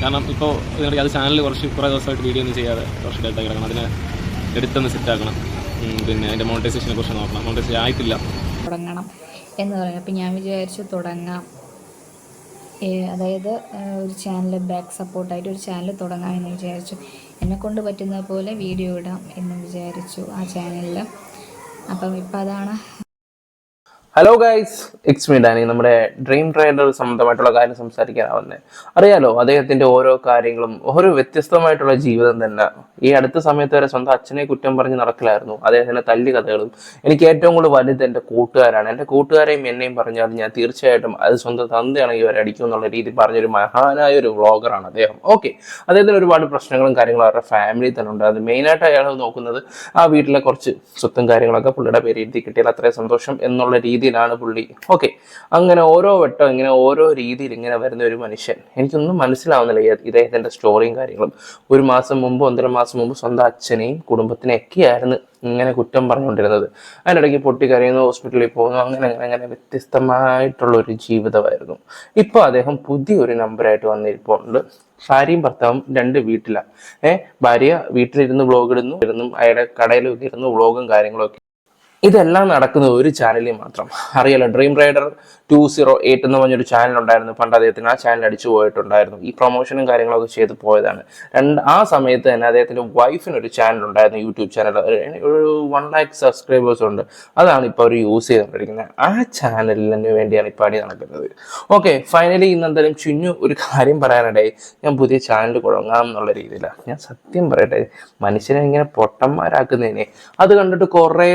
കാരണം ഇപ്പോൾ അത് ചാനൽ കുറച്ച് കുറേ ദിവസമായിട്ട് വീഡിയോ ഒന്നും ചെയ്യാതെ കുറച്ച് ഡേറ്റ് കിടക്കണം. അതിനെ എടുത്തൊന്ന് സെറ്റാക്കണം പിന്നെ അതിന്റെ മോണിറ്റൈസേഷനെ കുറിച്ച് നോക്കണം. മോണിറ്റൈസേഷൻ ആയിട്ടില്ല. തുടങ്ങണം എന്ന് പറയുന്നത് അപ്പം ഞാൻ വിചാരിച്ചു തുടങ്ങാം. അതായത് ഒരു ചാനൽ ബാക്ക് സപ്പോർട്ടായിട്ട് ഒരു ചാനൽ തുടങ്ങാം എന്ന് വിചാരിച്ചു. എന്നെക്കൊണ്ട് പറ്റുന്ന പോലെ വീഡിയോ ഇടാം എന്ന് വിചാരിച്ചു ആ ചാനലിൽ അപ്പം ഇപ്പം അതാണ് hello guys it's me Dani നമ്മുടെ ഡ്രീം ട്രേഡർ സംബന്ധമായിട്ടുള്ള കാര്യം സംസാരിക്കാനാവുന്നത് അറിയാലോ അദ്ദേഹത്തിന്റെ ഓരോ കാര്യങ്ങളും ഓരോ വ്യത്യസ്തമായിട്ടുള്ള ജീവിതം തന്നെ. ഈ അടുത്ത സമയത്ത് വരെ സ്വന്തം അച്ഛനെ കുറ്റം പറഞ്ഞ് നടക്കലായിരുന്നു. അദ്ദേഹത്തിന്റെ തല്ലി കഥകളും. എനിക്ക് ഏറ്റവും കൂടുതൽ വലുത് എന്റെ കൂട്ടുകാരാണ്. എന്റെ കൂട്ടുകാരെയും എന്നെയും പറഞ്ഞാൽ ഞാൻ തീർച്ചയായിട്ടും അത് സ്വന്തം തന്തയാണെങ്കിൽ ഇവരെ അടിക്കും എന്നുള്ള രീതി പറഞ്ഞൊരു മഹാനായ ഒരു വ്ളോഗറാണ് അദ്ദേഹം. ഓക്കെ അദ്ദേഹത്തിന് ഒരുപാട് പ്രശ്നങ്ങളും കാര്യങ്ങളും അവരുടെ ഫാമിലി തന്നെ ഉണ്ട്. അത് മെയിനായിട്ട് അയാൾ നോക്കുന്നത് ആ വീട്ടിലെ കുറച്ച് സ്വത്തും കാര്യങ്ങളൊക്കെ പുള്ളിയുടെ പേര് എഴുതി കിട്ടിയാൽ അത്രയും സന്തോഷം എന്നുള്ള രീതിയിലാണ് പുള്ളി. ഓക്കെ അങ്ങനെ ഓരോ വട്ടം ഇങ്ങനെ ഓരോ രീതിയിൽ ഇങ്ങനെ വരുന്ന ഒരു മനുഷ്യൻ. എനിക്കൊന്നും മനസ്സിലാവുന്നില്ല ഇദ്ദേഹത്തിന്റെ സ്റ്റോറിയും കാര്യങ്ങളും. ഒരു മാസം മുമ്പ് ഒന്നര മാസം മുമ്പ് സ്വന്തം അച്ഛനെയും കുടുംബത്തിനെയും ഒക്കെയായിരുന്നു ഇങ്ങനെ കുറ്റം പറഞ്ഞുകൊണ്ടിരുന്നത്. അതിനിടയ്ക്ക് പൊട്ടിക്കരയുന്നു ഹോസ്പിറ്റലിൽ പോകുന്നു അങ്ങനെ അങ്ങനെ അങ്ങനെ വ്യത്യസ്തമായിട്ടുള്ള ഒരു ജീവിതമായിരുന്നു. ഇപ്പോൾ അദ്ദേഹം പുതിയൊരു നമ്പറായിട്ട് വന്നിരിപ്പുണ്ട്. ഭാര്യയും ഭർത്താവും രണ്ട് വീട്ടിലാണ് ഏഹ് ഭാര്യ വീട്ടിലിരുന്ന് വ്ളോഗ് ഇടുന്നു ഇരുന്നും അയാളുടെ കടയിലൊക്കെ ഇരുന്ന് വ്ളോഗും കാര്യങ്ങളും ഒക്കെ ഇതെല്ലാം നടക്കുന്നത് ഒരു ചാനലിൽ മാത്രം. അറിയാലോ dream rider two zero eight എന്ന് പറഞ്ഞൊരു ചാനൽ ഉണ്ടായിരുന്നു. പണ്ട് അദ്ദേഹത്തിന് ആ ചാനൽ അടിച്ചു പോയിട്ടുണ്ടായിരുന്നു. ഈ പ്രൊമോഷനും കാര്യങ്ങളൊക്കെ ചെയ്ത് പോയതാണ്. രണ്ട് ആ സമയത്ത് തന്നെ അദ്ദേഹത്തിന്റെ വൈഫിന് ഒരു ചാനൽ ഉണ്ടായിരുന്നു യൂട്യൂബ് ചാനൽ ഒരു വൺ ലാക്ക് സബ്സ്ക്രൈബേഴ്സ് ഉണ്ട്. അതാണ് ഇപ്പോൾ അവർ യൂസ് ചെയ്തുകൊണ്ടിരിക്കുന്നത്. ആ ചാനലിന് വേണ്ടിയാണ് ഇപ്പോൾ അടി നടക്കുന്നത്. ഓക്കെ ഫൈനലി ഇന്ന് എന്തായാലും ചുഞ്ഞു ഒരു കാര്യം പറയാനിടയായി ഞാൻ പുതിയ ചാനൽ തുടങ്ങാം എന്നുള്ള രീതിയിലാണ് ഞാൻ സത്യം പറയട്ടെ മനുഷ്യനെ ഇങ്ങനെ പൊട്ടന്മാരാക്കുന്നതിനെ. അത് കണ്ടിട്ട് കുറേ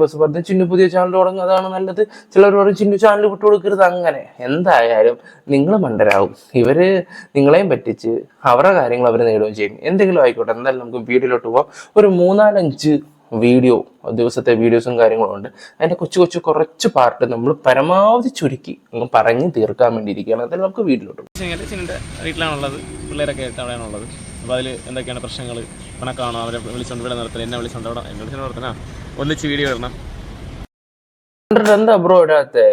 സബ്സ്ക്രൈബേഴ്സ് പറഞ്ഞു ചിന്നു പുതിയ ചാനൽ തുടങ്ങും. അതാണ് നല്ലത്. ചിലർ പറയും ചിന്നു ചാനൽ വിട്ടു കൊടുക്കരുത്. അങ്ങനെ. എന്തായാലും നിങ്ങൾ മണ്ടരാകും ഇവർ നിങ്ങളെയും പറ്റിച്ച് അവരുടെ കാര്യങ്ങൾ അവർ നേടുകയും ചെയ്യും. എന്തെങ്കിലും ആയിക്കോട്ടെ. എന്തായാലും നമുക്ക് വീഡിയോയിലോട്ട് പോവാം. ഒരു മൂന്നാലഞ്ച് വീഡിയോ ദിവസത്തെ വീഡിയോസും കാര്യങ്ങളും ഉണ്ട്. അതിന്റെ കൊച്ചു കൊച്ചു കുറച്ച് പാർട്ട് നമ്മൾ പരമാവധി ചുരുക്കി അങ്ങ് പറഞ്ഞ് തീർക്കാൻ വേണ്ടിയിരിക്കുകയാണ്. എന്തായാലും നമുക്ക് വീട്ടിലോട്ട് ചിന്നിന്റെ വീട്ടിലാണുള്ളത്. പിള്ളേരൊക്കെ ആയിട്ട് അവിടെയാണുള്ളത്. അപ്പോൾ അതിൽ എന്തൊക്കെയാണ് പ്രശ്നങ്ങൾ കണക്കാണോ അവരെ വിളിച്ചോണ്ട് ഇവിടെ നിർത്തണം എന്നെ വിളിച്ചോണ്ട് അവിടെ. എന്നെ വിളിച്ചുകൊണ്ട് നിർത്തണം. ഒന്നിച്ച് വീഡിയോ ഇടണം. കണ്ടിട്ട് എന്താ ബ്രോ ഇടാത്തെ?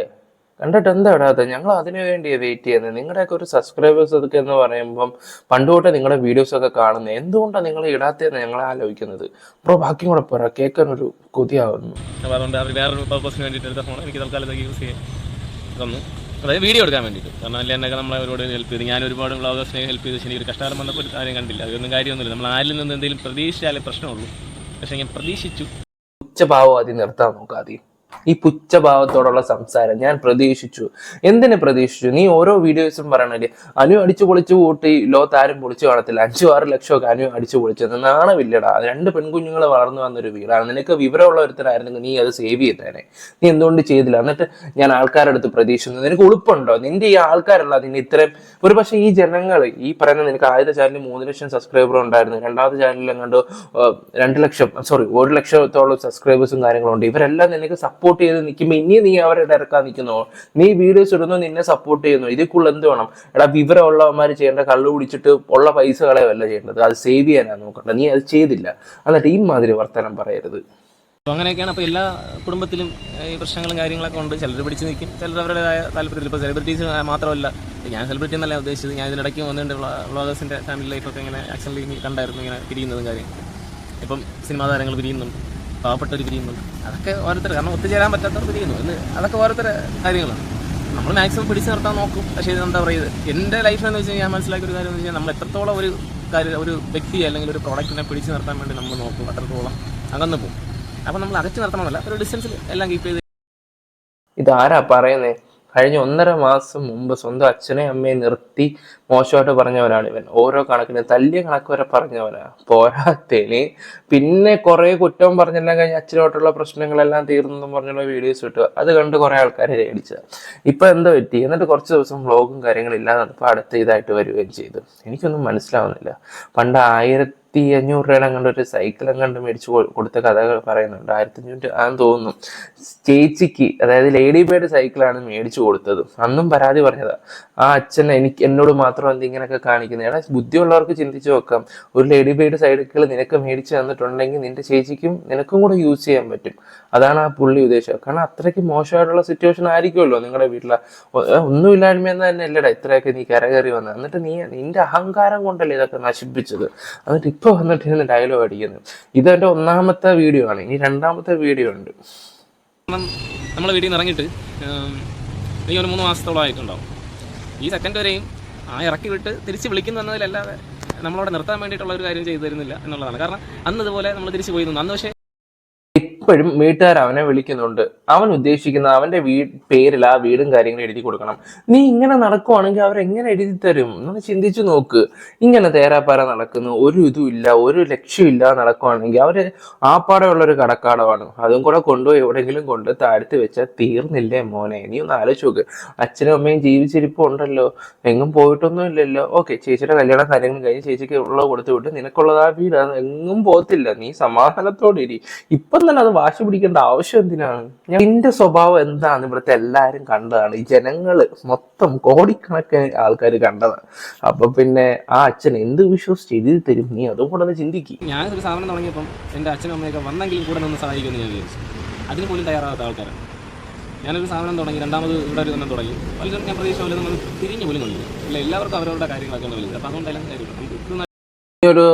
കണ്ടിട്ട് എന്താ ഇടാത്തെ? ഞങ്ങൾ അതിനു വേണ്ടി വെയിറ്റ് ചെയ്യുന്നത് നിങ്ങളുടെയൊക്കെ ഒരു സബ്സ്ക്രൈബേഴ്സ് ഒക്കെ എന്ന് പറയുമ്പം പണ്ട് തൊട്ടേ നിങ്ങളുടെ വീഡിയോസ് ഒക്കെ കാണുന്നത് എന്തുകൊണ്ടാണ് നിങ്ങൾ ഇടാത്തതെന്ന് ഞങ്ങൾ ആലോചിക്കുന്നത്? ബ്രോ ബാക്കി കൂടെ പറ. കേൾക്കാൻ ഒരു കൊതിയാവുന്നു അതുകൊണ്ട് അവർ വേറൊരു പർപ്പസിന് വേണ്ടിയിട്ട് എടുത്ത ഫോൺ എനിക്ക് തൽക്കാലത്തേക്ക് യൂസ് ചെയ്യാൻ തന്നു അതായത് വീഡിയോ എടുക്കാൻ വേണ്ടിയിട്ട്. കാരണം അല്ലെ എന്നൊക്കെ നമ്മളെ ഒരുപാട് ഹെൽപ്പ് ചെയ്തു. ഞാൻ ഒരുപാട് വ്ളോഗേഴ്സിനെ ഹെൽപ്പ് ചെയ്തു. പക്ഷേ എനിക്ക് കഷ്ടകാലം വന്നപ്പോൾ കാര്യം കണ്ടില്ല. അതൊന്നും കാര്യമൊന്നുമില്ല. നമ്മൾ ആരിൽ നിന്ന് എന്തെങ്കിലും പ്രതീക്ഷിച്ചാലേ പ്രശ്നമുള്ളൂ. പക്ഷേ ഞാൻ പ്രതീക്ഷിച്ചു. ഉച്ചഭാവം ആദ്യം നിർത്താൻ നോക്കാം ആദ്യം. ഈ പുച്ഛഭാവത്തോടുള്ള സംസാരം ഞാൻ പ്രതീക്ഷിച്ചു. എന്തിനു പ്രതീക്ഷിച്ചു? നീ ഓരോ വീഡിയോസും പറയണില്ലേ? അനു അടിച്ചു പൊളിച്ചു കൂട്ടി ലോകത്ത് ആരും പൊളിച്ചു കാണത്തില്ല. അഞ്ചു ആറ് ലക്ഷമൊക്കെ അനു അടിച്ചു പൊളിച്ചത് നാണമില്ലടാ. രണ്ട് പെൺകുഞ്ഞുങ്ങൾ വളർന്നു വന്നൊരു വീടാണ്. നിനക്ക് വിവരമുള്ള ഒരുത്തരായിരുന്നെങ്കിൽ നീ അത് സേവ് ചെയ്തേനെ. നീ എന്തുകൊണ്ട് ചെയ്തില്ല? എന്നിട്ട് ഞാൻ ആൾക്കാരുടെ അടുത്ത് പ്രതീക്ഷിച്ചു നിനക്ക് ഉളുപ്പുണ്ടോ? നിന്റെ ഈ ആൾക്കാരല്ല നിന്നെ ഇത്രയും ഒരു പക്ഷേ ഈ ജനങ്ങൾ ഈ പറയുന്ന നിനക്ക് ആദ്യത്തെ ചാനലിൽ മൂന്ന് ലക്ഷം സബ്സ്ക്രൈബർ ഉണ്ടായിരുന്നു. രണ്ടാമത്തെ ചാനലിൽ എങ്ങാണ്ട് രണ്ട് ലക്ഷം സോറി ഒരു ലക്ഷത്തോളം സബ്സ്ക്രൈബേഴ്സും കാര്യങ്ങളും ഉണ്ട്. ഇവരെല്ലാം നിനക്ക് ചെയ്ത് നിൽക്കുമ്പോൾ ഇനി നീ അവരുടെ ഇറക്കാൻ നിൽക്കുന്നോ? നീ വീഡിയോസ് ഇടുന്നു നിന്നെ സപ്പോർട്ട് ചെയ്യുന്നു. ഇതിക്കുള്ള എന്ത് വേണം? എടാ വിവരമുള്ളവന്മാർ ചെയ്യേണ്ട കള്ളു കുടിച്ചിട്ട് ഉള്ള പൈസ കളയല്ല ചെയ്യേണ്ടത്? അത് സേവ് ചെയ്യാനാണ് നോക്കണ്ട. നീ അത് ചെയ്തില്ല. എന്നിട്ട് ഈ മാതിരി വർത്തനം പറയരുത് അങ്ങനെയൊക്കെയാണ് അപ്പോൾ എല്ലാ കുടുംബത്തിലും ഈ പ്രശ്നങ്ങളും കാര്യങ്ങളൊക്കെ ഉണ്ട്. ചിലർ പിടിച്ച് നിൽക്കും. ചിലർ അവരുടേതായ താല്പര്യത്തിൽ ഇപ്പോൾ സെലിബ്രിറ്റീസ് മാത്രമല്ല ഞാൻ സെലിബ്രിറ്റി എന്നല്ല ഉദ്ദേശിച്ചത്. ഞാൻ ഇതിനിടയ്ക്ക് വന്നിട്ടുണ്ട് വ്ളോഗേഴ്സിന്റെ ഫാമിലി ലൈഫൊക്കെ ഇങ്ങനെ ആക്ച്വലി കണ്ടായിരുന്നു ഇങ്ങനെ പിരിയുന്നതും കാര്യം ഇപ്പം സിനിമാ താരങ്ങൾ പിരിയുന്നുണ്ട്. പാവപ്പെട്ടവർ പിരിയുന്നുണ്ട് അതൊക്കെ ഓരോരുത്തർ കാരണം ഒത്തുചേരാൻ പറ്റാത്തവർ പിരിയുന്നു. എന്ന് അതൊക്കെ ഓരോരുത്തരുടെ കാര്യങ്ങളാണ്. നമ്മൾ മാക്സിമം പിടിച്ചു നിർത്താൻ നോക്കും. പക്ഷേ ഇത് എന്താ പറയുക എന്റെ ലൈഫ് എന്ന് വെച്ച് കഴിഞ്ഞാൽ ഞാൻ മനസ്സിലാക്കിയ ഒരു കാര്യം എന്ന് വെച്ചാൽ നമ്മൾ എത്രത്തോളം ഒരു കാര്യം ഒരു വ്യക്തി അല്ലെങ്കിൽ ഒരു പ്രോഡക്റ്റിനെ പിടിച്ചു നിർത്താൻ വേണ്ടി നമ്മൾ നോക്കും അത്രത്തോളം അകന്നു പോകും. അപ്പോൾ നമ്മൾ അകറ്റി നിർത്തണമല്ല ഒരു ഡിസ്റ്റൻസിൽ എല്ലാം കീപ്പ് ചെയ്ത് ഇതാരാ പറയുന്നേ? കഴിഞ്ഞ ഒന്നര മാസം മുമ്പ് സ്വന്തം അച്ഛനെ അമ്മയെ നിർത്തി മോശമായിട്ട് പറഞ്ഞവനാണ് ഇവൻ. ഓരോ കണക്കിന് തല്ലിയ കണക്ക് വരെ പറഞ്ഞവനാ. പോരാത്തേന്. പിന്നെ കുറെ കുറ്റം പറഞ്ഞെല്ലാം കഴിഞ്ഞ് അച്ഛനോട്ടുള്ള പ്രശ്നങ്ങളെല്ലാം തീർന്നെന്നും പറഞ്ഞുള്ള വീഡിയോസ് ഇട്ടു. അത് കണ്ട് കുറെ ആൾക്കാരെ പേടിച്ചത്. ഇപ്പൊ എന്താ പറ്റി? എന്നിട്ട് കുറച്ച് ദിവസം വ്ളോഗും കാര്യങ്ങളും ഇല്ലാതെ അടുത്ത ഇതായിട്ട് വരികയും ചെയ്തു. എനിക്കൊന്നും മനസ്സിലാവുന്നില്ല. പണ്ട് ആയിരത്തി ആയിരത്തി അഞ്ഞൂറ് രൂപയുടെ കണ്ട് ഒരു സൈക്കിൾ കണ്ട് മേടിച്ച് കൊടുത്ത കഥകൾ പറയുന്നുണ്ട്. ആയിരത്തി അഞ്ഞൂറ് ആണെന്ന് തോന്നുന്നു. ചേച്ചിക്ക് അതായത് ലേഡി ബേർഡ് സൈക്കിളാണ് മേടിച്ചു കൊടുത്തത്. അന്നും പരാതി പറഞ്ഞതാ. ആ അച്ഛൻ എനിക്ക് എന്നോട് മാത്രം എന്ത് ഇങ്ങനെയൊക്കെ കാണിക്കുന്നത് എടാ ബുദ്ധിയുള്ളവർക്ക് ചിന്തിച്ചു നോക്കാം. ഒരു ലേഡി ബേർഡ് സൈക്കിൾ നിനക്ക് മേടിച്ചു തന്നിട്ടുണ്ടെങ്കിൽ നിന്റെ ചേച്ചിക്കും നിനക്കും കൂടെ യൂസ് ചെയ്യാൻ പറ്റും. അതാണ് ആ പുള്ളി ഉദ്ദേശം. കാരണം അത്രയ്ക്ക് മോശമായിട്ടുള്ള സിറ്റുവേഷൻ ആയിരിക്കുമല്ലോ നിങ്ങളുടെ വീട്ടിലെ. ഒന്നുമില്ലായ്മ എന്ന് തന്നെ അല്ലടാ ഇത്രയൊക്കെ നീ കരകയറി വന്നത്. എന്നിട്ട് നീ നിന്റെ അഹങ്കാരം കൊണ്ടല്ലേ ഇതൊക്കെ നശിപ്പിച്ചത്? എന്നിട്ട് വന്നിട്ട് ഇരുന്ന് ഡയലോഗ് അടിക്കുന്നത് എന്റെ ഒന്നാമത്തെ വീഡിയോ ആണ്. ഇനി രണ്ടാമത്തെ വീഡിയോ ഉണ്ട്. നമ്മളെ വീട്ടിൽ നിന്ന് ഇറങ്ങിയിട്ട് ഒരു മൂന്ന് മാസത്തോളം ആയിട്ടുണ്ടാവും. ഈ സെക്കൻഡ് വരെയും ആ ഇറക്കി വിട്ട് തിരിച്ച് വിളിക്കുന്നു എന്നതിലല്ലാതെ നമ്മളവിടെ നിർത്താൻ വേണ്ടിയിട്ടുള്ള ഒരു കാര്യം ചെയ്തു തരുന്നില്ല എന്നുള്ളതാണ്. കാരണം അന്ന് ഇതുപോലെ നമ്മൾ തിരിച്ചു പോയിരുന്നു. അന്ന് പക്ഷേ ഇപ്പോഴും വീട്ടുകാർ അവനെ വിളിക്കുന്നുണ്ട്. അവൻ ഉദ്ദേശിക്കുന്ന അവന്റെ വീ പേരിൽ ആ വീടും കാര്യങ്ങളും എഴുതി കൊടുക്കണം. നീ ഇങ്ങനെ നടക്കുവാണെങ്കിൽ അവരെങ്ങനെ എഴുതി തരും? എന്ന് ചിന്തിച്ചു നോക്ക്. ഇങ്ങനെ തേരാപ്പാര നടക്കുന്നു. ഒരു ഇതും ഇല്ല. ഒരു ലക്ഷ്യമില്ല നടക്കുവാണെങ്കിൽ അവർ ആപ്പാടെയുള്ള ഒരു കടക്കാടമാണ് അതും കൂടെ കൊണ്ടുപോയി എവിടെയെങ്കിലും കൊണ്ട് താഴ്ത്തി വെച്ചാൽ തീർന്നില്ലേ മോനെ? നീ ഒന്ന് ആലോചിച്ച് നോക്ക്. അച്ഛനും അമ്മയും ജീവിച്ചിരിപ്പുണ്ടല്ലോ. എങ്ങും പോയിട്ടൊന്നും ഇല്ലല്ലോ. ഓക്കെ ചേച്ചിയുടെ കല്യാണം കാര്യങ്ങൾ കഴിഞ്ഞ് ചേച്ചിക്ക് ഉള്ളത് കൊടുത്തു വിട്ട് നിനക്കുള്ളത് ആ അത് എങ്ങും പോകത്തില്ല. നീ സമാധാനത്തോടെ ഇരി. ഇപ്പം തന്നെ അത് വാശി പിടിക്കേണ്ട ആവശ്യം എന്തിനാണ്? ഞാൻ നിന്റെ സ്വഭാവം എന്താണ്? ഇവിടുത്തെ എല്ലാരും കണ്ടതാണ്. ഈ ജനങ്ങൾ മൊത്തം കോടിക്കണക്കിന് ആൾക്കാർ കണ്ടതാണ്. അപ്പൊ പിന്നെ ആ അച്ഛൻ എന്ത് വിശ്വസിച്ച് എഴുതി തരും? നീ അതുകൊണ്ട് കൂടെ ഒന്ന് ചിന്തിക്കും. ഞാൻ ഒരു സാധനം തുടങ്ങിയപ്പോൾ എന്റെ അച്ഛനും അമ്മയൊക്കെ വന്നെങ്കിലും കൂടെ നിന്ന് സഹായിക്കുമെന്ന് ഞാൻ വിചാരിച്ചു. അതിന് പോലും തയ്യാറാകാത്ത ആൾക്കാരാണ്. ഞാനൊരു സാധനം തുടങ്ങി രണ്ടാമത് ഇവിടെ ഒരു തന്നെ തുടങ്ങി. പലരും ഞാൻ പ്രതീക്ഷ പോലെ നമ്മൾ തിരിഞ്ഞു പോലും കണ്ടില്ല. അല്ല എല്ലാവർക്കും അവരവരുടെ കാര്യങ്ങളൊക്കെ വലുത് അപ്പോൾ അതുകൊണ്ടെല്ലാം ഒരു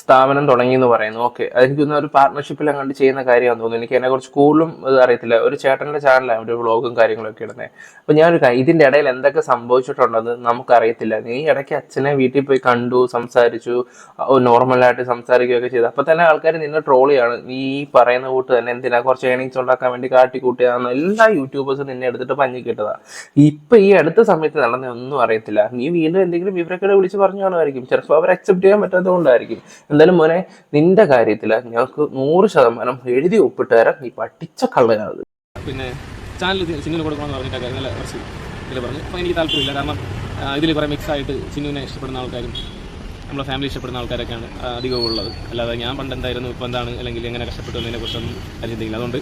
സ്ഥാപനം തുടങ്ങി എന്ന് പറയുന്നു. ഓക്കെ അതെനിക്ക് തോന്നുന്നു ഒരു പാർട്ട്ണർഷിപ്പിൽ അങ്ങോട്ട് ചെയ്യുന്ന കാര്യമാണെന്ന് തോന്നുന്നു. എനിക്ക് അതിനെ കുറിച്ച് കൂടുതലും ഇത് അറിയത്തില്ല. ഒരു ചേട്ടന്റെ ചാനലാണ് ഒരു വ്ളോഗും കാര്യങ്ങളൊക്കെ ഇടുന്നത് അപ്പൊ ഞാനൊരു ഇതിന്റെ ഇടയിൽ എന്തൊക്കെ സംഭവിച്ചിട്ടുണ്ടെന്ന് നമുക്കറിയത്തില്ല. നീ ഇടയ്ക്ക് അച്ഛനെ വീട്ടിൽ പോയി കണ്ടു സംസാരിച്ചു നോർമലായിട്ട് സംസാരിക്കുകയൊക്കെ ചെയ്തു. അപ്പൊ തന്നെ ആൾക്കാർ നിന്നെ ട്രോളിയാണ് നീ ഈ പറയുന്ന കൂട്ട് തന്നെ എന്തിനാ കുറച്ച് ഏണിങ്സ് ഉണ്ടാക്കാൻ വേണ്ടി കാട്ടിക്കൂട്ടിയാന്ന് എല്ലാ യൂട്യൂബേഴ്സും നിന്നെ എടുത്തിട്ട് പഞ്ഞി കിട്ടതാ ഇപ്പൊ ഈ അടുത്ത സമയത്ത് നടന്ന ഒന്നും അറിയത്തില്ല. നീ വീണ്ടും എന്തെങ്കിലും വിവരക്കേട് വിളിച്ച് പറഞ്ഞു കാണുമായിരിക്കും. ചിലപ്പോൾ അവർ അക്സെപ്റ്റ് ചെയ്യാൻ പറ്റാത്തതുകൊണ്ടായിരിക്കും എന്തായാലും മോനെ നിന്റെ കാര്യത്തിൽ ഞങ്ങൾക്ക് നൂറ് ശതമാനം എഴുതി ഒപ്പിട്ട് തരാം. നീ പഠിച്ച കള്ളനാണ്. പിന്നെ ചാനൽ സിനിമ കൊടുക്കണമെന്ന് പറഞ്ഞിട്ടൊക്കെ നല്ല പറഞ്ഞു. അപ്പോൾ എനിക്ക് താല്പര്യമില്ല. കാരണം ഇതിൽ കുറേ മിക്സ് ആയിട്ട് ചിന്നുവിനെ ഇഷ്ടപ്പെടുന്ന ആൾക്കാരും നമ്മളെ ഫാമിലി ഇഷ്ടപ്പെടുന്ന ആൾക്കാരൊക്കെയാണ് അധികവും ഉള്ളത്. അല്ലാതെ ഞാൻ പണ്ട് എന്തായിരുന്നു ഇപ്പോൾ എന്താണ് അല്ലെങ്കിൽ എങ്ങനെ കഷ്ടപ്പെട്ടു എന്നതിനെ കുറിച്ചൊന്നും അറിയത്തില്ല അതുകൊണ്ട്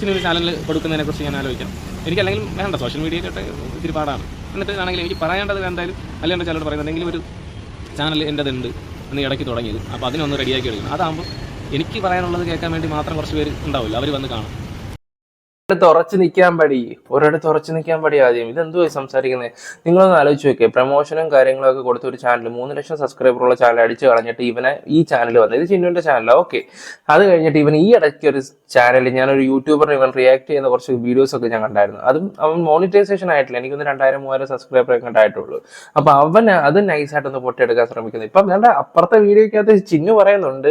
സിനിമ ചാനൽ കൊടുക്കുന്നതിനെ കുറിച്ച് ഞാൻ ആലോചിക്കാം. എനിക്ക് അല്ലെങ്കിൽ വേണ്ട സോഷ്യൽ മീഡിയയിലൊക്കെ ഒത്തിരി പാടാണ്. എന്നിട്ട് ആണെങ്കിൽ എനിക്ക് പറയേണ്ടത് എന്തായാലും അല്ലെങ്കിൽ ചിലരോട് പറയുന്നത് എന്തെങ്കിലും ഒരു ചാനൽ എന്റെതുണ്ട് എന്ന് ഇടയ്ക്ക് തുടങ്ങിയത്. അപ്പോൾ അതിനൊന്ന് റെഡിയാക്കി എടുക്കണം. അതാകുമ്പോൾ എനിക്ക് പറയാനുള്ളത് കേൾക്കാൻ വേണ്ടി മാത്രം കുറച്ച് പേര് ഉണ്ടാവില്ല. അവർ വന്ന് കാണും. ഒരിടത്ത് നിൽക്കാൻ പടി ഒരിടത്ത് ഉറച്ചു നിൽക്കാൻ പടി ആദ്യം. ഇതെന്തോ സംസാരിക്കുന്നത് നിങ്ങളൊന്ന് ആലോചിച്ച് നോക്കിയേ. പ്രൊമോഷനും കാര്യങ്ങളും ഒക്കെ കൊടുത്ത ഒരു ചാനൽ മൂന്ന് ലക്ഷം സബ്സ്ക്രൈബർ ഉള്ള ചാനൽ അടിച്ചു കളഞ്ഞിട്ട് ഇവനെ ഈ ചാനൽ വന്നത്. ഇത് ചിന്നുവിന്റെ ചാനലാണ് ഓക്കെ. അത് കഴിഞ്ഞിട്ട് ഇവൻ ഈ ഇടയ്ക്ക് ഒരു ചാനൽ ഞാനൊരു യൂട്യൂബറിന് ഇവൻ റിയാക്ട് ചെയ്യുന്ന കുറച്ച് വീഡിയോസ് ഒക്കെ ഞാൻ കണ്ടായിരുന്നു. അതും അവൻ മോണിറ്റൈസേഷൻ ആയിട്ടില്ല. എനിക്കൊന്ന് രണ്ടായിരം മൂവായിരം സബ്സ്ക്രൈബർ ഒക്കെ ഉണ്ടായിട്ടുള്ളൂ അപ്പൊ അവൻ അത് നൈസായിട്ടൊന്ന് പൊട്ടിയെടുക്കാൻ ശ്രമിക്കുന്നു. ഇപ്പം ഞാൻ അപ്പുറത്തെ വീഡിയോക്കകത്ത് ചിന്നു പറയുന്നുണ്ട്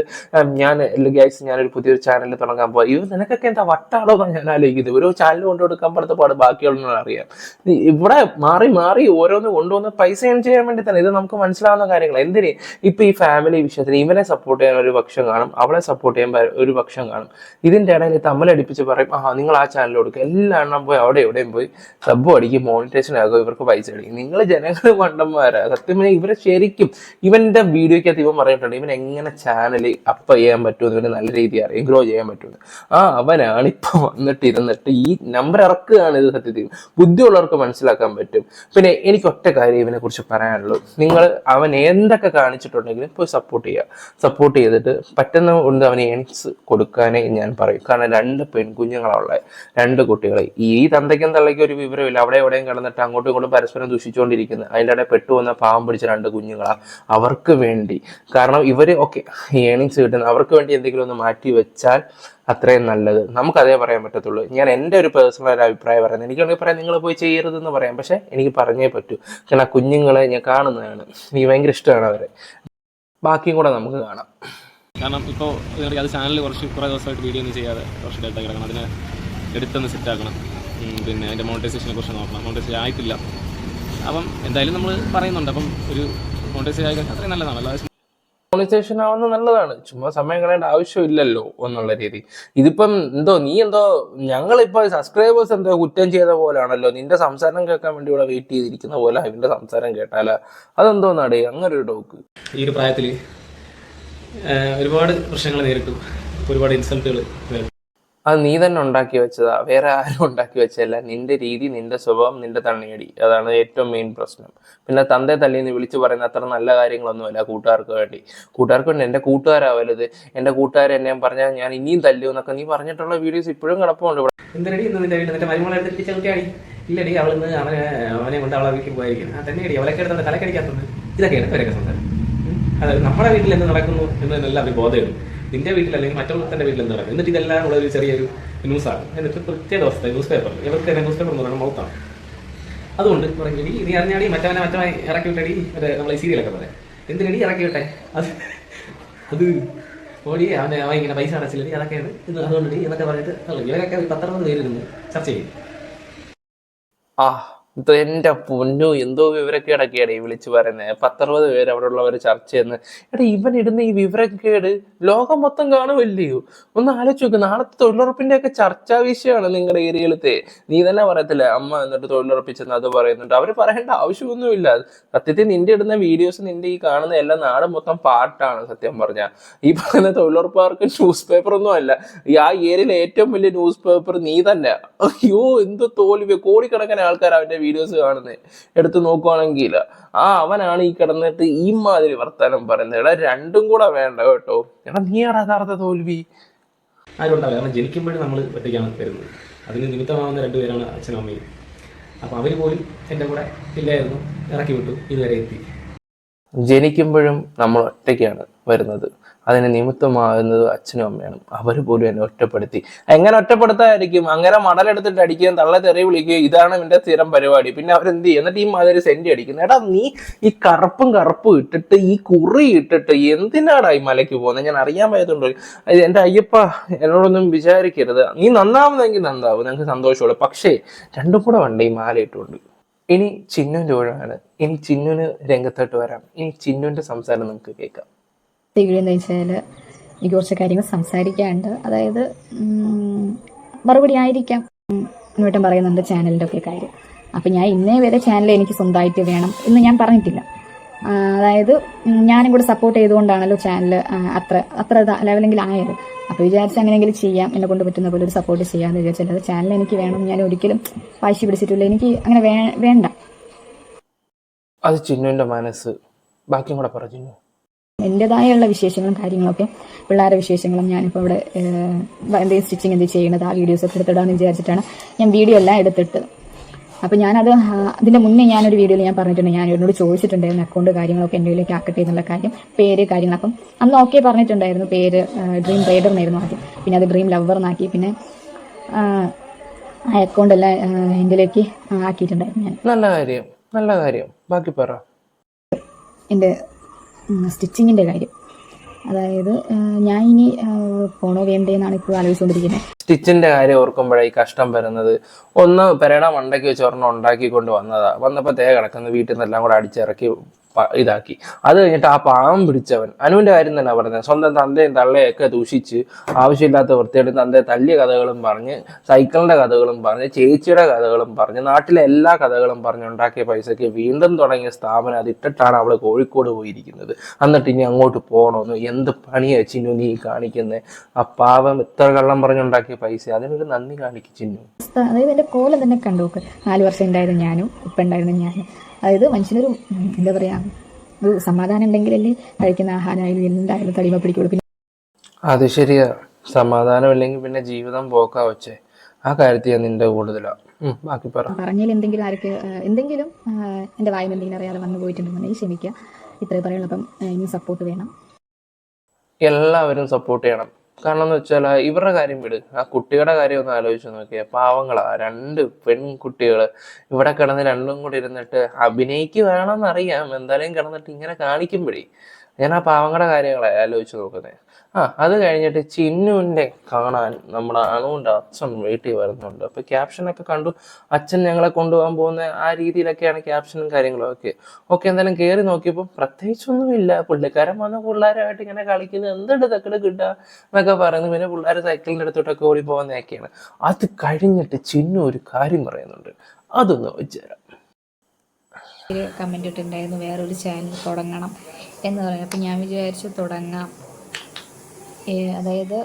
ഞാൻ ഗൈസ് ഞാനൊരു പുതിയൊരു ചാനൽ തുടങ്ങാൻ പോവാ. ഇത് നിനക്കൊക്കെ എന്താ വട്ടാണോ ഞാൻ ആലോചിക്കുന്നത് ഒരു ചാനൽ കൊണ്ടുകൊടുക്കാൻ കൊടുക്കാൻ പാടത്തെ പാട് ബാക്കിയുള്ളവർ അറിയാം. ഇവിടെ മാറി മാറി ഓരോന്ന് കൊണ്ടുവന്ന് പൈസ ഏൺ ചെയ്യാൻ വേണ്ടി തന്നെ ഇത് നമുക്ക് മനസ്സിലാവുന്ന കാര്യങ്ങൾ എന്തിന്? ഇപ്പൊ ഈ ഫാമിലി വിഷയത്തിന് ഇവനെ സപ്പോർട്ട് ചെയ്യാൻ ഒരു പക്ഷം കാണും അവളെ സപ്പോർട്ട് ചെയ്യാൻ ഒരു പക്ഷം കാണും. ഇതിന്റെ ഇടയിൽ തമ്മിലടിപ്പിച്ച് പറയും ആ നിങ്ങൾ ആ ചാനൽ കൊടുക്കുക എല്ലാം പോയി അവിടെ എവിടെയും പോയി സബ് അടിക്കും മോണിറ്റേഷൻ ആകും ഇവർക്ക് പൈസ അടിക്കും. നിങ്ങൾ ജനങ്ങൾ മണ്ടന്മാരാ. സത്യം ഇവരെ ശരിക്കും ഇവന്റെ വീഡിയോക്കകത്ത് ഇവൻ പറഞ്ഞിട്ടുണ്ട് ഇവൻ എങ്ങനെ ചാനൽ അപ്പ് ചെയ്യാൻ പറ്റുമെന്ന് ഇവന് നല്ല രീതിയിൽ അറിയാം ഗ്രോ ചെയ്യാൻ പറ്റുമെന്ന്. ആ അവനാണ് ഇപ്പൊ വന്നിട്ട് ഇരുന്നിട്ട് ഈ നമ്പർ ഇറക്കുകയാണ് ഇത് സത്യത്തിൽ. ബുദ്ധിയുള്ളവർക്ക് മനസ്സിലാക്കാൻ പറ്റും. പിന്നെ എനിക്ക് ഒറ്റ കാര്യം ഇവനെ കുറിച്ച് പറയാനുള്ളൂ. നിങ്ങൾ അവൻ എന്തൊക്കെ കാണിച്ചിട്ടുണ്ടെങ്കിലും പോയി സപ്പോർട്ട് ചെയ്യുക. സപ്പോർട്ട് ചെയ്തിട്ട് പറ്റുന്ന കൊണ്ട് അവന് എൻസ് കൊടുക്കാനേ ഞാൻ പറയും. കാരണം രണ്ട് പെൺകുഞ്ഞുങ്ങളുള്ള രണ്ട് കുട്ടികളെ. ഈ തന്തയ്ക്കും തള്ളയ്ക്കും ഒരു വിവരമില്ല. അവിടെ എവിടെയും കിടന്നിട്ട് അങ്ങോട്ടും ഇങ്ങോട്ടും പരസ്പരം ദൂഷിച്ചുകൊണ്ടിരിക്കുന്നത് അതിന്റെ ഇടയിൽ പെട്ടുവന്ന പാവം പിടിച്ച രണ്ട് കുഞ്ഞുങ്ങളാണ് അവർക്ക് വേണ്ടി. കാരണം ഇവർ ഓക്കെ ഏണിങ്സ് കിട്ടുന്ന അവർക്ക് വേണ്ടി എന്തെങ്കിലും ഒന്ന് മാറ്റി വെച്ചാൽ അത്രയും നല്ലത്. നമുക്ക് അതേ പറയാൻ പറ്റത്തുള്ളൂ. ഞാൻ എന്റെ ഒരു പേഴ്സണൽ അഭിപ്രായം പറയുന്നത് എനിക്കാണെങ്കിൽ പറയാം നിങ്ങൾ പോയി ചെയ്യരുതെന്ന് പറയാം. പക്ഷേ എനിക്ക് പറഞ്ഞേ പറ്റൂ. കാരണം ആ കുഞ്ഞുങ്ങളെ ഞാൻ കാണുന്നതാണ്. എനിക്ക് ഭയങ്കര ഇഷ്ടമാണ് അവരെ. ബാക്കിയും കൂടെ നമുക്ക് കാണാം. കാരണം ഇപ്പോൾ അത് ചാനൽ കുറച്ച് കുറേ ദിവസമായിട്ട് വീഡിയോ ഒന്നും ചെയ്യാതെ കുറച്ച് ഡേറ്റ കിടക്കണം. അതിനെ എടുത്തൊന്ന് സെറ്റ് ആക്കണം. പിന്നെ അതിന്റെ മോണിറ്റൈസേഷനെ കുറിച്ച് നോക്കണം. മോണിറ്റൈസ് ആയിട്ടില്ല. അപ്പം എന്തായാലും നമ്മൾ പറയുന്നുണ്ട്. അപ്പം ഒരു മോണിറ്റൈസ് ആയി കഴിഞ്ഞാൽ അത്രയും നല്ലതാണ്. അല്ലാതെ മോണിറ്റൈസേഷൻ ആവുന്നത് നല്ലതാണ്. ചുമ്മാ സമയം കളയേണ്ട ആവശ്യമില്ലല്ലോ എന്നുള്ള രീതി. ഇതിപ്പം എന്തോ നീ എന്തോ ഞങ്ങളിപ്പോ സബ്സ്ക്രൈബേഴ്സ് എന്തോ കുറ്റം ചെയ്ത പോലാണല്ലോ. നിന്റെ സംസാരം കേൾക്കാൻ വേണ്ടി ഇവിടെ വെയിറ്റ് ചെയ്തിരിക്കുന്ന പോലെ ഇവന്റെ സംസാരം കേട്ടാല. അതെന്തോ നടേ അങ്ങനെ ഒരു ടോക്ക് ഈ ഒരു പ്രായത്തിൽ ഒരുപാട് പ്രശ്നങ്ങൾ നേരിട്ടു. ഒരുപാട് ഇൻസൾട്ടുകൾ അത് നീ തന്നെ ഉണ്ടാക്കി വെച്ചതാ. വേറെ ആരും ഉണ്ടാക്കി വെച്ചതല്ല. നിന്റെ രീതി നിന്റെ സ്വഭാവം നിന്റെ തണ്ണിയടി. അതാണ് ഏറ്റവും മെയിൻ പ്രശ്നം. പിന്നെ തന്റെ തല്ലിന്ന് വിളിച്ചു പറയുന്ന അത്ര നല്ല കാര്യങ്ങളൊന്നുമല്ല കൂട്ടുകാർക്ക് വേണ്ടി. കൂട്ടുകാർക്ക് വേണ്ടി കൂട്ടുകാരാ എന്റെ എന്റെ കൂട്ടുകാർ എന്നെ പറഞ്ഞാൽ ഞാൻ ഇനിയും തല്ലു എന്നൊക്കെ നീ പറഞ്ഞിട്ടുള്ള വീഡിയോസ് ഇപ്പോഴും കിടപ്പുണ്ട് ഇവിടെ. എന്തിനടി ഇന്ന് നിന്റെ വീട്ടിൽ നിന്റെ മരുമകളെ എടുത്തിട്ട് ചവിട്ടിയാടി ഇല്ലടി അവളിന്ന് അവനെ അവനെ കൊണ്ട് അവളെ വീട്ടിൽ പോയിരിക്കും ആ തന്നെയടി. അവളൊക്കെ എടുത്തോണ്ട് തലക്കടിക്കാത്തത്. ഇതൊക്കെയാണ് ഇവരൊക്കെ സംസാരം. അതായത് നമ്മുടെ വീട്ടിൽ എന്ത് നടക്കുന്നു എന്നതിനെല്ലാം അവർ ബോധമുള്ളൂ നിന്റെ വീട്ടിൽ അല്ലെങ്കിൽ മറ്റുള്ളവരുടെ വീട്ടിൽ നടക്കും എന്നിട്ട് ഇതെല്ലാം ഉള്ള ഒരു ചെറിയൊരു ന്യൂസാണ് എന്നിട്ട് പ്രത്യേക ദിവസത്തെ ന്യൂസ് പേപ്പർ ഇവർക്ക് തന്നെ ന്യൂസ് പേപ്പർ എന്ന് പറയുന്നത് മൗത്താണ് അതുകൊണ്ട് പറഞ്ഞി ഇനി അറിഞ്ഞാടി മറ്റവനെ മറ്റവനെ ഇറക്കി വിട്ടടി. മറ്റേ ഈ സീരിയലൊക്കെ പറയാം. എന്തിനടി ഇറക്കി വിട്ടെ? അത് അത് ഓടി അവനെ അവൻ ഇങ്ങനെ പൈസ അടച്ചില്ലടി അതൊക്കെയാണ് ഇത് അതുകൊണ്ടടി എന്നൊക്കെ പറഞ്ഞിട്ട് ഇവരൊക്കെ ഒരു പത്തറുപത് പേരിരുന്ന് ചർച്ച ചെയ്യും. ആ എന്റെ പൊന്നു എന്തോ വിവരക്കേടൊക്കെയാണ് ഈ വിളിച്ചു പറയുന്നത്. പത്തറുപത് പേര് അവിടെ ഉള്ളവർ ചർച്ച ചെയ്യുന്നത്. എടാ ഇവൻ ഇടുന്ന ഈ വിവരക്കേട് ലോകം മൊത്തം കാണുമല്ലയോ ഒന്ന് ആലോചിച്ച് നോക്ക് നാളത്തെ തൊഴിലുറപ്പിന്റെ ഒക്കെ ചർച്ചാ വിഷയമാണ് നിങ്ങളുടെ ഏരിയയിലത്തെ. നീ തന്നെ പറയത്തില്ല അമ്മ എന്നിട്ട് തൊഴിലുറപ്പിച്ചെന്ന് അത് പറയുന്നുണ്ട്. അവർ പറയേണ്ട ആവശ്യമൊന്നുമില്ല. സത്യത്തിൽ നിന്റെ ഇടുന്ന വീഡിയോസ് നിന്റെ ഈ കാണുന്ന എല്ലാം നാട് മൊത്തം പാട്ടാണ് സത്യം പറഞ്ഞാൽ ഈ പറയുന്ന തൊഴിലുറപ്പുകാർക്ക് ന്യൂസ് പേപ്പർ ഒന്നും അല്ല. ഈ ആ ഏരിയയിലെ ഏറ്റവും വലിയ ന്യൂസ് പേപ്പർ നീ തന്നെ. അയ്യോ എന്തോ തോൽവി. കോടിക്കണക്കിന് ആൾക്കാർ അവന്റെ വീഡിയോസ് കാണുന്നത് എടുത്തു നോക്കുവാണെങ്കിൽ ആ അവനാണ് ഈ കിടന്നിട്ട് ഈ മാതിരി വർത്തമാനം പറയുന്നത്. എടാ രണ്ടും കൂടെ വേണ്ട കേട്ടോ. എടാ നീയാടാ യഥാർത്ഥ തോൽവി? ആരും കാരണം ജനിക്കുമ്പോഴും നമ്മൾ ഒറ്റയ്ക്കാണ് വരുന്നത്. അതിന് നിമിത്തമാവുന്ന രണ്ടുപേരാണ് അച്ഛനും അമ്മയും. അപ്പോൾ അവർ പോലും എന്റെ കൂടെ ഇല്ലായിരുന്നു. ഇറക്കി വിട്ടു. ഇതുവരെ എത്തി. ജനിക്കുമ്പോഴും നമ്മൾ ഒറ്റയ്ക്കാണ് വരുന്നത്. അതിന് നിമിത്തമാകുന്നത് അച്ഛനും അമ്മയാണ്. അവർ പോലും എന്നെ ഒറ്റപ്പെടുത്തി. എങ്ങനെ ഒറ്റപ്പെടുത്താതിരിക്കും? അങ്ങനെ മടലെടുത്തിട്ട് അടിക്കുകയും തള്ള തെറി വിളിക്കുകയും ഇതാണ് എന്റെ സ്ഥിരം പരിപാടി. പിന്നെ അവരെന്ത് ചെയ്യും? എന്നിട്ട് ഈ മാതിരി സെന്റി അടിക്കുന്നു. എടാ നീ ഈ കറുപ്പും കറുപ്പും ഇട്ടിട്ട് ഈ കുറി ഇട്ടിട്ട് എന്തിനാടാ ഈ മലയ്ക്ക് പോകുന്നത് ഞാൻ അറിയാൻ അത് എന്റെ അയ്യപ്പ എന്നോടൊന്നും വിചാരിക്കരുത്. നീ നന്നാവുന്നെങ്കിൽ നന്നാവും. ഞങ്ങൾക്ക് സന്തോഷമുള്ളൂ. പക്ഷേ രണ്ടും കൂടെ വേണ്ട മാല ഇട്ടുകൊണ്ട്? ഇനി ചിന്നുവിന്റെ ഒഴിവാണ് ഇനി ചിന്നുവിന് രംഗത്തോട്ട് വരാം. ഇനി ചിന്നുവിന്റെ സംസാരം നമുക്ക് കേൾക്കാം. എന്താ വെച്ചാൽ എനിക്ക് കുറച്ച് കാര്യങ്ങൾ സംസാരിക്കാനുണ്ട്. അതായത് മറുപടി ആയിരിക്കാം. ഇന്നോട്ടം പറയുന്നുണ്ട് ചാനലിന്റെ ഒക്കെ കാര്യം. അപ്പം ഞാൻ ഇന്നേ വരെ ചാനൽ എനിക്ക് സ്വന്തമായിട്ട് വേണം എന്ന് ഞാൻ പറഞ്ഞിട്ടില്ല. അതായത് ഞാനും കൂടെ സപ്പോർട്ട് ചെയ്തുകൊണ്ടാണല്ലോ ചാനൽ അത്ര അത്ര ലെവലെങ്കിൽ ആയത്. അപ്പോൾ വിചാരിച്ച് അങ്ങനെയെങ്കിലും ചെയ്യാം എന്നെ കൊണ്ട് പറ്റുന്ന പോലെ ഒരു സപ്പോർട്ട് ചെയ്യാമെന്ന് വിചാരിച്ചത് ചാനൽ എനിക്ക് വേണം ഞാൻ ഒരിക്കലും വാശി പിടിച്ചിട്ടില്ല എനിക്ക് അങ്ങനെ വേണ്ട. അത് ചിന്നുവിന്റെ മനസ്സ്. ബാക്കിയും കൂടെ പറഞ്ഞു എന്റെതായുള്ള വിശേഷങ്ങളും കാര്യങ്ങളൊക്കെ പിള്ളേരുടെ വിശേഷങ്ങളും ഞാനിപ്പോൾ ഇവിടെ എന്തെങ്കിലും സ്റ്റിച്ചിങ് എന്ത് ചെയ്യണത് ആ വീഡിയോസ് ഒക്കെ എടുത്തിടാന്ന് വിചാരിച്ചിട്ടാണ് ഞാൻ വീഡിയോ എല്ലാം എടുത്തിട്ടത്. അപ്പോൾ ഞാനത് അതിന്റെ അതിന്റെ മുന്നേ ഞാനൊരു വീഡിയോയിൽ ഞാൻ പറഞ്ഞിട്ടുണ്ട്. ഞാൻ എന്നോട് ചോദിച്ചിട്ടുണ്ടായിരുന്നു അക്കൗണ്ട് കാര്യങ്ങളൊക്കെ എന്റെ കയ്യിലേക്ക് ആക്കട്ടെ എന്നുള്ള കാര്യം പേര് കാര്യങ്ങൾ. അപ്പം അന്ന് ഓക്കെ പറഞ്ഞിട്ടുണ്ടായിരുന്നു പേര് ഡ്രീം റൈഡർ എന്നായിരുന്നു ആദ്യം. പിന്നെ അത് ഡ്രീം ലവർ എന്നാക്കി. പിന്നെ ആ, ആ അക്കൗണ്ട് എല്ലാം എന്റെലേക്ക് ആക്കിയിട്ടുണ്ടായിരുന്നു ഞാൻ. നല്ല കാര്യം നല്ല കാര്യം. ബാക്കി പറ. എന്റെ സ്റ്റിച്ചിങ്ങിന്റെ കാര്യം. അതായത് ഞാൻ ഇനി പോണോ വേണ്ടേ എന്നാണ് ഇപ്പോൾ ആലോചിച്ചുകൊണ്ടിരിക്കുന്നത്. സ്റ്റിച്ചിന്റെ കാര്യം ഓർക്കുമ്പോഴേ ഈ കഷ്ടം വരുന്നത്. ഒന്ന് പെരയുടെ മണ്ടയ്ക്ക് വെച്ച് ഒരെണ്ണം ഉണ്ടാക്കിക്കൊണ്ട് വന്നതാ. വന്നപ്പോ തേ കിടക്കുന്ന. വീട്ടിൽ നിന്നെല്ലാം കൂടെ അടിച്ചിറക്കി ഇതാക്കി. അത് കഴിഞ്ഞിട്ട് ആ പാവം പിടിച്ചവൻ അനുവിന്റെ കാര്യം തന്നെ പറഞ്ഞത്. സ്വന്തം തന്തയും തള്ളയൊക്കെ ദൂഷിച്ച് ആവശ്യമില്ലാത്ത വൃത്തിയായിട്ട് തന്തയെ തല്ലിയ കഥകളും പറഞ്ഞ് സൈക്കിളിന്റെ കഥകളും പറഞ്ഞ് ചേച്ചിയുടെ കഥകളും പറഞ്ഞ് നാട്ടിലെ എല്ലാ കഥകളും പറഞ്ഞുണ്ടാക്കിയ പൈസക്ക് വീണ്ടും തുടങ്ങിയ സ്ഥാപനം അത് ഇട്ടിട്ടാണ് അവൾ കോഴിക്കോട് പോയിരിക്കുന്നത്. എന്നിട്ട് ഇനി അങ്ങോട്ട് പോകണമെന്ന് എന്ത് പണി ചിന്നു നീ കാണിക്കുന്നത് ആ പാവം ഇത്ര കള്ളം പറഞ്ഞുണ്ടാക്കിയ പൈസ അതിനൊരു നന്ദി കാണിക്കും ചിന്നു. അതായത് എന്റെ കോലം തന്നെ കണ്ടു നാല് വർഷം ഉണ്ടായിരുന്നു ഞാനും ഇപ്പം ഉണ്ടായിരുന്നു ഞാനും. അതായത് മനുഷ്യനൊരു എന്താ പറയാ ഒരു സമാധാനം ഉണ്ടെങ്കിലല്ലേ കഴിക്കുന്ന ആഹാരമായാലും എന്തായാലും തടിമ പിടിക്കുള്ളൂ പിന്നെ അത് ശരിയാ. സമാധാനമില്ലെങ്കിൽ പിന്നെ ജീവിതം പോക്കാ വെച്ചേ ആ കാര്യത്തിൽ ഞാൻ നിന്റെ കൂടുതലാ. ബാക്കി പറ. പറഞ്ഞതിൽ എന്തെങ്കിലും ആർക്ക് എന്തെങ്കിലും എന്റെ എന്റെ വായിൽ എന്തെങ്കിലും അറിയാതെ വന്നു പോയിട്ടുണ്ടെന്നുണ്ടെങ്കിൽ ക്ഷമിക്കുക ഇത്രേ പറയുള്ളൂ. അപ്പം ഇനി സപ്പോർട്ട് വേണം. എല്ലാവരും സപ്പോർട്ട് ചെയ്യണം. കാരണം എന്ന് വെച്ചാൽ ഇവരുടെ കാര്യം വിട്. ആ കുട്ടികളുടെ കാര്യം ഒന്ന് ആലോചിച്ച് നോക്കിയാൽ പാവങ്ങളാ രണ്ട് പെൺകുട്ടികൾ ഇവിടെ കിടന്ന് രണ്ടും കൂടി ഇരുന്നിട്ട് അഭിനയിക്കുവാണെന്നറിയാം. എന്തായാലും കിടന്നിട്ട് ഇങ്ങനെ കാണിക്കുമ്പോഴേ ഞാൻ ആ പാവങ്ങളുടെ കാര്യങ്ങളെ ആലോചിച്ച് നോക്കുന്നത് ആ അത് കഴിഞ്ഞിട്ട് ചിന്നുവിന്റെ കാണാൻ നമ്മുടെ അണുവിന്റെ അച്ഛൻ വീട്ടിൽ വരുന്നുണ്ട്. അപ്പോൾ ക്യാപ്ഷനൊക്കെ കണ്ടു. അച്ഛൻ ഞങ്ങളെ കൊണ്ടുപോകാൻ പോകുന്ന ആ രീതിയിലൊക്കെയാണ് ക്യാപ്ഷനും കാര്യങ്ങളും ഒക്കെ. ഓക്കെ എന്തായാലും കയറി നോക്കിയപ്പോൾ പ്രത്യേകിച്ചൊന്നുമില്ല. പുള്ളിക്കാരൻ വന്ന പിള്ളേരുമായിട്ട് ഇങ്ങനെ കളിക്കുന്നത് എന്തുണ്ട് തക്കട് കിട്ടുക എന്നൊക്കെ പറയുന്നു. പിന്നെ പിള്ളേർ സൈക്കിളിന്റെ അടുത്തോട്ടൊക്കെ ഓടി പോകുന്നതൊക്കെയാണ് അത് കഴിഞ്ഞിട്ട് ചിന്നു ഒരു കാര്യം പറയുന്നുണ്ട്. അതൊന്ന് വെച്ചുതരാം ഒരു കമന്റ് ഇട്ടിട്ടുണ്ടായിരുന്നു വേറൊരു ചാനൽ തുടങ്ങണം എന്ന് പറയുന്നത് അപ്പം ഞാൻ വിചാരിച്ചു തുടങ്ങാം. അതായത്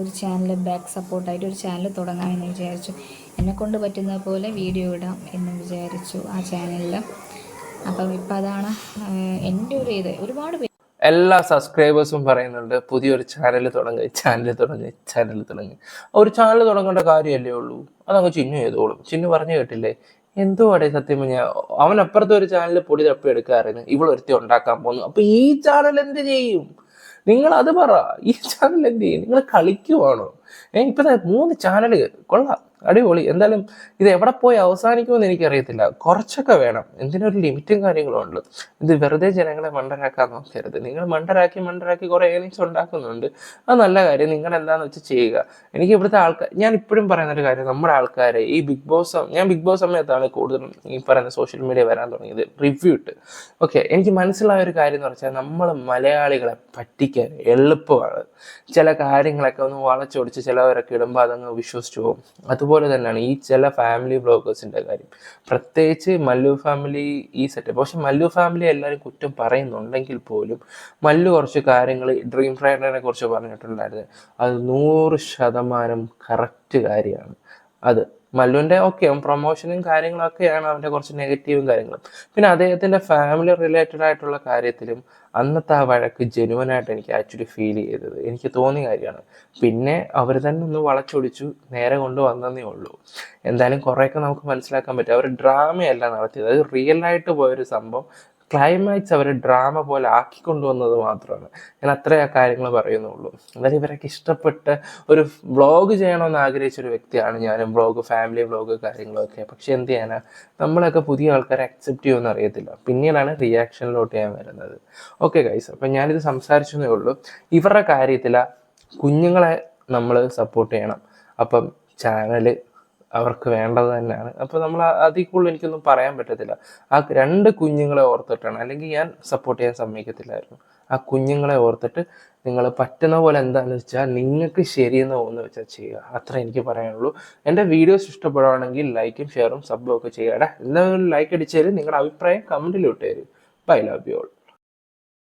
ഒരു ചാനൽ ബാക്ക് സപ്പോർട്ടായിട്ട് ഒരു ചാനൽ തുടങ്ങാമെന്ന് വിചാരിച്ചു. എന്നെ കൊണ്ട് പറ്റുന്ന പോലെ വീഡിയോ ഇടാം എന്ന് വിചാരിച്ചു ആ ചാനലിൽ അപ്പം ഇപ്പം അതാണ് എന്റെ ഒരു ഇത്. ഒരുപാട് പേര് എല്ലാ സബ്സ്ക്രൈബേഴ്സും പറയുന്നുണ്ട് പുതിയൊരു ചാനൽ തുടങ്ങി ചാനൽ തുടങ്ങി ചാനൽ തുടങ്ങി. ഒരു ചാനൽ തുടങ്ങേണ്ട കാര്യമല്ലേ ഉള്ളൂ? അതങ്ങ് ചിന്നു ചെയ്തോളും. ചിന്നു പറഞ്ഞു കേട്ടില്ലേ? എന്തുവാടേ സത്യം പറഞ്ഞ? അവൻ അപ്പുറത്തെ ഒരു ചാനൽ പൊടി തപ്പി എടുക്കാറുണ്ട്. ഇവളൊരുത്തി ഉണ്ടാക്കാൻ പോകുന്നു. അപ്പൊ ഈ ചാനൽ എന്ത് ചെയ്യും? നിങ്ങൾ അത് പറ. ഈ ചാനൽ എന്ത് ചെയ്യും? നിങ്ങൾ കളിക്കുവാണോ? ഏഹ് ഇപ്പൊ മൂന്ന് ചാനൽ കൊള്ളാം. അടിപൊളി. എന്തായാലും ഇത് എവിടെ പോയി അവസാനിക്കുമെന്ന് എനിക്കറിയത്തില്ല. കുറച്ചൊക്കെ വേണം. എന്തിനൊരു ലിമിറ്റും കാര്യങ്ങളും ഉണ്ട്. ഇത് വെറുതെ ജനങ്ങളെ മണ്ടരാക്കാൻ നോക്കരുത്. നിങ്ങൾ മണ്ടരാക്കി മണ്ടരാക്കി കുറേ ഏണിങ്സ് ഉണ്ടാക്കുന്നുണ്ട്. അത് നല്ല കാര്യം. നിങ്ങൾ എന്താന്ന് വെച്ച് ചെയ്യുക. എനിക്ക് ഇവിടുത്തെ ആൾക്കാർ ഞാൻ ഇപ്പോഴും പറയുന്ന ഒരു കാര്യം. നമ്മുടെ ആൾക്കാരെ ഈ ബിഗ് ബോസ് ഞാൻ ബിഗ് ബോസ് സമയത്താണ് കൂടുതലും ഈ പറയുന്ന സോഷ്യൽ മീഡിയ വരാൻ തുടങ്ങിയത്. റിവ്യൂ ഇട്ട്. ഓക്കെ. എനിക്ക് മനസ്സിലായ ഒരു കാര്യം എന്ന് പറഞ്ഞാൽ നമ്മൾ മലയാളികളെ പറ്റിക്കാൻ എളുപ്പമാണ്. ചില കാര്യങ്ങളൊക്കെ ഒന്ന് വളച്ചൊടിച്ച് ചിലവരൊക്കെ ഇടുമ്പോൾ അതങ്ങ് വിശ്വസിച്ചു പോകും. അതുപോലെ തന്നെയാണ് ഈ ചില ഫാമിലി ബ്ലോഗേഴ്സിന്റെ കാര്യം. പ്രത്യേകിച്ച് മല്ലു ഫാമിലി ഈ സെറ്റ് പക്ഷെ മല്ലു ഫാമിലി എല്ലാവരും കുറ്റം പറയുന്നുണ്ടെങ്കിൽ പോലും മല്ലു കുറച്ച് കാര്യങ്ങൾ ഡ്രീം ഫ്രൈഡറിനെ കുറിച്ച് പറഞ്ഞിട്ടുണ്ടായിരുന്നു. അത് നൂറ് ശതമാനം കറക്റ്റ് കാര്യമാണ്. അത് മല്ലുവിന്റെ ഓക്കെ പ്രൊമോഷനും കാര്യങ്ങളൊക്കെയാണ് അവന്റെ കുറച്ച് നെഗറ്റീവും കാര്യങ്ങളും. പിന്നെ അദ്ദേഹത്തിന്റെ ഫാമിലി റിലേറ്റഡ് ആയിട്ടുള്ള കാര്യത്തിലും അന്നത്തെ ആ വഴക്ക് ജെനുവനായിട്ട് എനിക്ക് ആക്ച്വലി ഫീൽ ചെയ്തത്. എനിക്ക് തോന്നിയ കാര്യമാണ്. പിന്നെ അവർ തന്നെ ഒന്ന് വളച്ചൊടിച്ചു നേരെ കൊണ്ടുവന്നതേ ഉള്ളൂ. എന്തായാലും കുറേയൊക്കെ നമുക്ക് മനസ്സിലാക്കാൻ പറ്റും. അവർ ഡ്രാമയല്ല നടത്തിയത്. അത് റിയൽ ആയിട്ട് പോയൊരു സംഭവം. ക്ലൈമാക്സ് അവർ ഡ്രാമ പോലെ ആക്കിക്കൊണ്ടുവന്നത് മാത്രമാണ്. ഞാൻ അത്രേ ആ കാര്യങ്ങൾ പറയുന്നുള്ളൂ. എന്നാലും ഇവരൊക്കെ ഇഷ്ടപ്പെട്ട് ഒരു വ്ളോഗ് ചെയ്യണമെന്ന് ആഗ്രഹിച്ച ഒരു വ്യക്തിയാണ് ഞാനും വ്ളോഗ് ഫാമിലി വ്ളോഗ് കാര്യങ്ങളൊക്കെ പക്ഷെ എന്ത് ചെയ്യാനാ? നമ്മളൊക്കെ പുതിയ ആൾക്കാരെ അക്സെപ്റ്റ് ചെയ്യുമെന്ന് അറിയത്തില്ല. പിന്നീടാണ് റിയാക്ഷനിലോട്ട് ഞാൻ വരുന്നത്. ഓക്കെ ഗൈസ് അപ്പം ഞാനിത് സംസാരിച്ചതേ ഉള്ളൂ. ഇവരുടെ കാര്യത്തില കുഞ്ഞുങ്ങളെ നമ്മൾ സപ്പോർട്ട് ചെയ്യണം. അപ്പം ചാനൽ അവർക്ക് വേണ്ടത് തന്നെയാണ്. അപ്പോൾ നമ്മൾ അതിൽ കൂടുതൽ എനിക്കൊന്നും പറയാൻ പറ്റത്തില്ല. ആ രണ്ട് കുഞ്ഞുങ്ങളെ ഓർത്തിട്ടാണ്. അല്ലെങ്കിൽ ഞാൻ സപ്പോർട്ട് ചെയ്യാൻ സമ്മതിക്കത്തില്ലായിരുന്നു. ആ കുഞ്ഞുങ്ങളെ ഓർത്തിട്ട് നിങ്ങൾ പറ്റുന്ന പോലെ എന്താന്ന് വെച്ചാൽ നിങ്ങൾക്ക് ശരിയെന്ന് തോന്നുന്നു വെച്ചാൽ ചെയ്യുക. അത്ര എനിക്ക് പറയാനുള്ളൂ. എന്റെ വീഡിയോസ് ഇഷ്ടപ്പെടുകയാണെങ്കിൽ ലൈക്കും ഷെയറും സബും ഒക്കെ ചെയ്യുക. എടാ എന്തായാലും ലൈക്ക് അടിച്ചാൽ നിങ്ങളുടെ അഭിപ്രായം കമന്റിൽ ഇട്ട് തരും. ബൈ ലവ് യു ഓൾ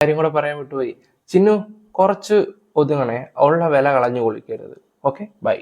കാര്യം കൂടെ പറയാൻ വിട്ടുപോയി. ചിന്നു കുറച്ച് ഒതുങ്ങണേ. ഉള്ള വില കളഞ്ഞു കുളിക്കരുത്. Okay bye